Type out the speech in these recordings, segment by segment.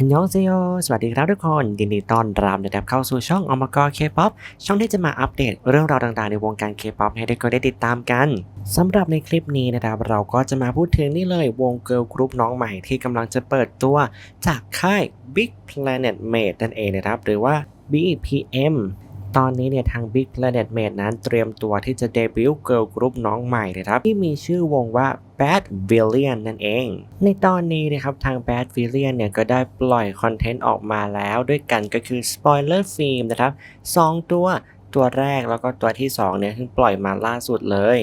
ฮันยองเซโยสวัสดีครับทุกคนยินดีต้อนรับนะครับเข้าสู่ช่องอมกรเคป๊อปช่องที่จะมาอัปเดตเรื่องราวต่างๆในวงการเคป๊อปให้ทุกคนได้ติดตามกันสำหรับในคลิปนี้นะครับเราก็จะมาพูดถึงนี่เลยวงเกิร์ลกรุ๊ปน้องใหม่ที่กำลังจะเปิดตัวจากค่าย Big Planet Made นั่นเองนะครับหรือว่า BPM ตอนนี้เนี่ยทาง Big Planet Made นั้นเตรียมตัวที่จะเดบิวต์เกิร์ลกรุ๊ปน้องใหม่เลยครับ ที่มีชื่อวงว่า Bad Villain นั่นเอง ในตอนนี้นะครับทาง Bad Villain เนี่ยก็ได้ปล่อยคอนเทนต์ออกมาแล้วด้วยกันก็คือ Spoiler Film นะครับ 2 ตัวตัวแรกแล้วก็ตัวที่2เนี่ยเพิ่งปล่อยมาล่าสุดเลย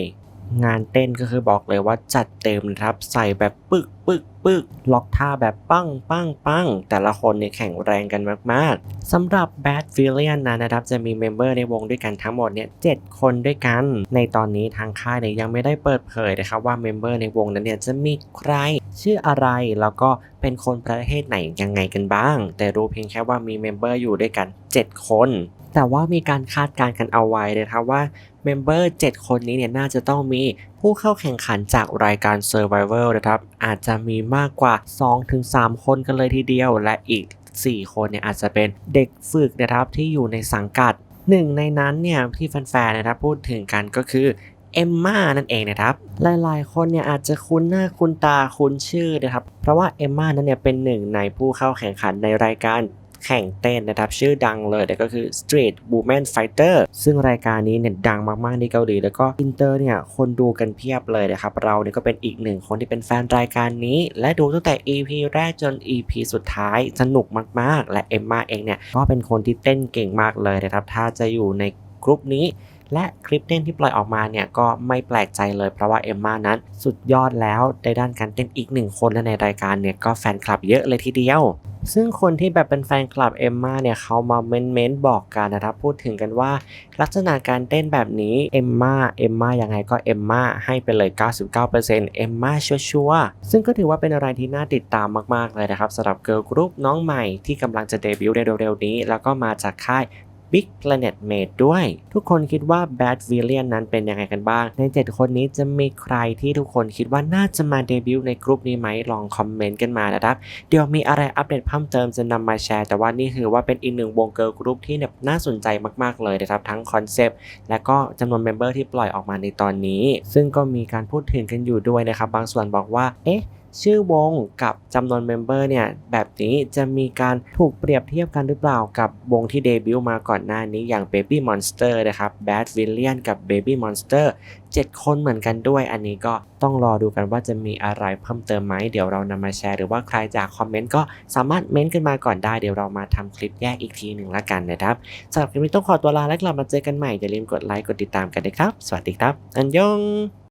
งานเต้นก็คือบอกเลยว่าจัดเต็มนะครับใส่แบบปึกปึกปึกล็อกท่าแบบปั้งปั้งปั้งแต่ละคนเนี่ยแข็งแรงกันมาก ๆสำหรับ Bad Villain นะนะครับจะมีเมมเบอร์ในวงด้วยกันทั้งหมดเนี่ยเคนด้วยกัน ในตอนนี้ทางค่ายเนี่ยยังไม่ได้เปิดเผยนะครับว่าเมมเบอร์ในวงนั้นเนี่ยจะมีใคร ชื่ออะไรแล้วก็เป็นคนประเทศไหนยังไงกันบ้าง แต่รู้เพียงแค่ว่ามีเมมเบอร์อยู่ด้วยกัน 7 คน แต่ว่ามีการคาดการณ์กันเอาไว้นะครับว่าเมมเบอร์7คนนี้เนี่ยน่าจะต้องมีผู้เข้าแข่งขันจากรายการ Survival นะครับ อาจจะมีมากกว่า 2-3 คนกันเลยทีเดียว และอีก 4 คนเนี่ยอาจจะเป็นเด็กฝึกนะครับที่อยู่ในสังกัดหนึ่งในนั้นเนี่ยที่แฟนๆนะครับพูดถึงกันก็คือเอมม่านั่นเองนะครับ หลายๆ คนเนี่ยอาจจะคุ้นหน้าคุ้นตาคุ้นชื่อนะครับ เพราะว่าเอมม่านั้นเนี่ยเป็นหนึ่งในผู้เข้าแข่งขันในรายการ แข่งเต้นนะครับ ชื่อดังเลยแต่ก็คือ Street Woman Fighter ซึ่งรายการนี้เนี่ยดังมากๆในเกาหลี แล้วก็อินเตอร์เนี่ยคนดูกันเพียบเลยนะครับ เราเนี่ยก็เป็นอีกหนึ่งคนที่เป็นแฟนรายการนี้ และดูตั้งแต่ EP แรกจน EP สุดท้ายสนุกมากๆ และเอมมาเองเนี่ยก็เป็นคนที่เต้นเก่งมากเลยนะครับถ้าจะอยู่ในกลุ่มนี้และคลิปเต้นที่ปล่อยออกมาเนี่ยก็ไม่แปลกใจเลยเพราะว่าเอมมานั้นสุดยอดแล้วในด้านการเต้นอีกหนึ่งคนและในรายการเนี่ยก็แฟนคลับเยอะเลยทีเดียว ซึ่งคนที่แบบเป็นแฟนคลับเอมมาเนี่ยเขามาเม้นๆบอกกันนะครับพูดถึงกันว่า ลักษณะการเต้นแบบนี้เอมมาเอมมายังไงก็เอมมาให้ไปเลย 99%เอมมาชัวร์ๆซึ่งก็ถือว่าเป็นอะไรที่น่าติดตามมากๆเลยนะครับสำหรับเกิร์ลกรุ๊ปน้องใหม่ที่กำลังจะเดบิวต์ในเร็วๆนี้ แล้วก็มาจากค่าย Big Planet Made ด้วย ทุกคนคิดว่า Bad Villain นั้นเป็นยังไงกันบ้าง ใน 7 คนนี้จะมีใครที่ทุกคนคิดว่าน่าจะมาเดบิวต์ในกลุ่มนี้ไหมลองคอมเมนต์กันมานะครับ เดี๋ยวมีอะไรอัปเดตเพิ่มเติมจะนำมาแชร์ แต่ว่านี่คือว่าเป็นอีกหนึ่งวงเกิร์ลกรุ๊ปที่แบบน่าสนใจมากๆเลยนะครับ ทั้งคอนเซปต์และก็จำนวนเมมเบอร์ที่ปล่อยออกมาในตอนนี้ ซึ่งก็มีการพูดถึงกันอยู่ด้วยนะครับ บางส่วนบอกว่า เอ๊ะ ชื่อวงกับจำนวนเมมเบอร์เนี่ยแบบนี้จะมีการถูกเปรียบเทียบกันหรือเปล่ากับวงที่เดบิวต์มาก่อนหน้านี้อย่าง Baby Monster นะครับ Bad Villain กับ Baby Monster 7 คนเหมือนกันด้วย อันนี้ก็ต้องรอดูกันว่าจะมีอะไรเพิ่มเติมไหมเดี๋ยวเรานำมาแชร์หรือว่าใครจากคอมเมนต์ก็สามารถเม้นต์กันมาก่อนได้เดี๋ยวเรามาทำคลิปแยกอีกทีหนึ่งละกันนะครับสำหรับคลิปนี้ต้องขอตัวลาและกลับมาเจอกันใหม่อย่าลืมกดไลค์กดติดตามกันนะครับ สวัสดีครับ อันยอง